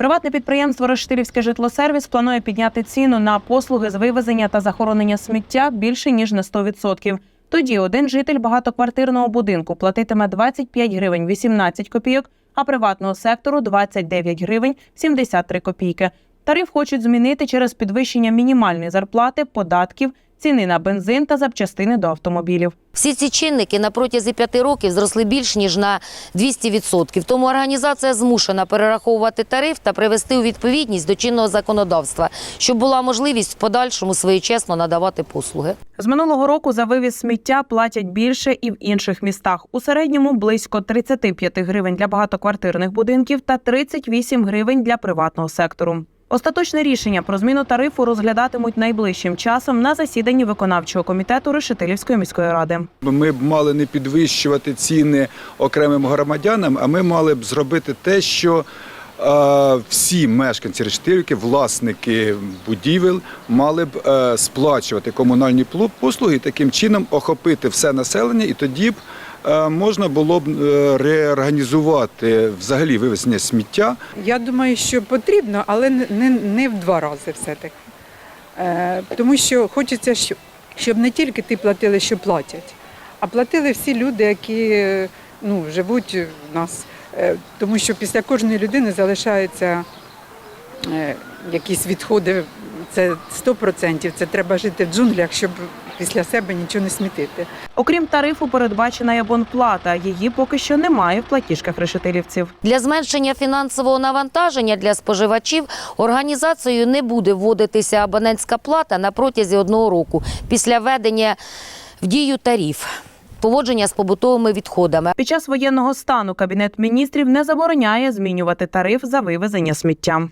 Приватне підприємство Рештилівський житлосервіс планує підняти ціну на послуги з вивезення та захоронення сміття більше ніж на 100%. Тоді один житель багатоквартирного будинку платитиме 25 гривень 18 копійок, а приватного сектору 29 гривень 73 копійки. Тариф хочуть змінити через підвищення мінімальної зарплати, податків, ціни на бензин та запчастини до автомобілів. Всі ці чинники на протязі п'яти років зросли більш ніж на 200%. Тому організація змушена перераховувати тариф та привести у відповідність до чинного законодавства, щоб була можливість в подальшому своєчасно надавати послуги. З минулого року за вивіз сміття платять більше і в інших містах. У середньому близько 35 гривень для багатоквартирних будинків та 38 гривень для приватного сектору. Остаточне рішення про зміну тарифу розглядатимуть найближчим часом на засіданні виконавчого комітету Решетилівської міської ради. Ми б мали не підвищувати ціни окремим громадянам, а ми мали б зробити те, що е, всі мешканці Рештилівки, власники будівель, мали б е, сплачувати комунальні послуги таким чином охопити все населення, і тоді б можна було б е, реорганізувати взагалі вивезення сміття Я думаю, що потрібно, але не, не, в два рази все-таки. Е, тому що хочеться, щоб, не тільки ти платили, що платять, а платили всі люди, які е, ну, живуть в нас. Е, тому що після кожної людини залишаються е, якісь відходи. Це 100%. Це треба жити в джунглях, щоб після себе нічого не смітити. Окрім тарифу, передбачена й абонплата. Її поки що немає в платіжках решетилівців. Для зменшення фінансового навантаження для споживачів організацією не буде вводитися абонентська плата на протязі одного року після введення в дію тариф. Поводження з побутовими відходами. Під час воєнного стану кабінет міністрів не забороняє змінювати тариф за вивезення сміття.